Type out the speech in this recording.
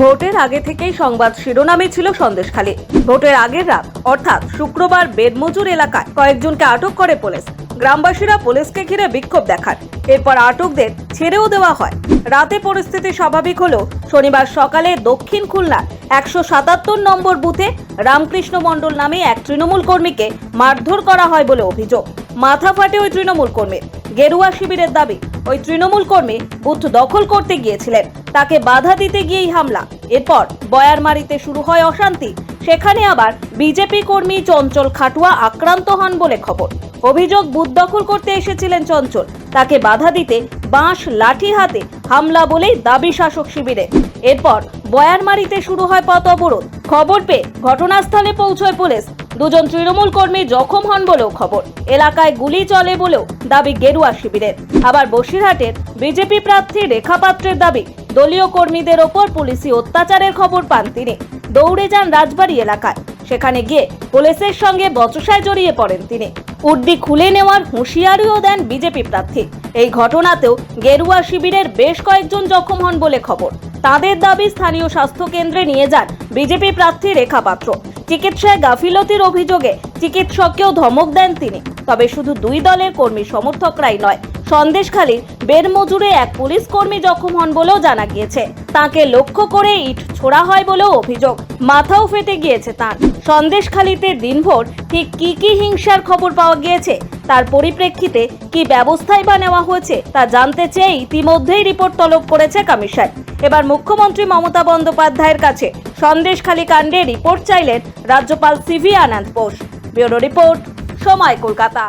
ভোটের আগে থেকেই সংবাদ শিরোনামে ছিল সন্দেশখালী। ভোটের আগের রাত, অর্থাৎ শুক্রবার বেদমজুর এলাকায় কয়েকজনকে আটক করে পুলিশ। গ্রামবাসীরা পুলিশকে ঘিরে বিক্ষোভ দেখান। এরপর আটকদের ছেড়েও দেওয়া হয়। রাতে পরিস্থিতি স্বাভাবিক হলেও শনিবার সকালে দক্ষিণ খুলনার একশো সাতাত্তর নম্বর বুথে রামকৃষ্ণ মণ্ডল নামে এক তৃণমূল কর্মীকে মারধর করা হয় বলে অভিযোগ। মাথা ফাটে ওই তৃণমূল কর্মীর। গেরুয়া শিবিরের দাবি ওই তৃণমূল কর্মী বুথ দখল করতে গিয়েছিলেন। তাকে বাধা দিতে গিয়েই হামলা। এরপর বয়ারমারিতে শুরু হয় অশান্তি। সেখানে আবার বিজেপি কর্মী চঞ্চল খাটুয়া আক্রান্ত হন বলে খবর। অভিযোগ বুথ দখল করতে এসেছিলেন চঞ্চল। তাকে বাধা দিতে বাঁশ লাঠি হাতে হামলা বলেই দাবি শাসক শিবিরে। এরপর বয়ারমারিতে শুরু হয় পথ অবরোধ। খবর পেয়ে ঘটনাস্থলে পৌঁছয় পুলিশ। দুজন তৃণমূল কর্মী জখম হন বলেও খবর। এলাকায় গুলি চলে বলেও দাবি গেরুয়া শিবিরের। আবার বসিরহাটের বিজেপি প্রার্থী রেখা পাত্রের দাবি, দলীয় কর্মীদের ওপর পুলিশি অত্যাচারের খবর পান তিনি। দৌড়ে যান রাজবাড়ি এলাকায়। সেখানে গিয়ে পুলিশের সঙ্গে বচসায় জড়িয়ে পড়েন তিনি। উড্ডি খুলে নেওয়ার হুঁশিয়ারিও দেন বিজেপি প্রার্থী। এই ঘটনাতেও গেরুয়া শিবিরের বেশ কয়েকজন জখম হন বলে খবর। তাদের দাবি স্থানীয় স্বাস্থ্য কেন্দ্রে নিয়ে যান বিজেপি প্রার্থী রেখা পাত্র। চিকিৎসায় গাফিলতির অভিযোগে চিকিৎসককেও ধমক দেন তিনি। তবে শুধু দুই দলের কর্মী সমর্থকরাই নয়, সন্দেশখালীর বেরমজুরে এক পুলিশ কর্মী জখম হন বলেও জানা গিয়েছে। তাকে লক্ষ্য করে ইট ছোড়া হয় বলেও অভিযোগ। মাথাও ফেটে গিয়েছে তার। সন্দেশখালীতে দিনভর ঠিক কি কি হিংসার খবর পাওয়া গিয়েছে, তার পরিপ্রেক্ষিতে কি ব্যবস্থাই বা নেওয়া হয়েছে তা জানতে চেয়ে ইতিমধ্যেই রিপোর্ট তলব করেছে কমিশন এবার মুখ্যমন্ত্রী মমতা বন্দ্যোপাধ্যায়ের কাছে সন্দেশখালী কাণ্ডে রিপোর্ট চাইলেন রাজ্যপাল CV Ananda Bose. Bureau report, সময় কলকাতা।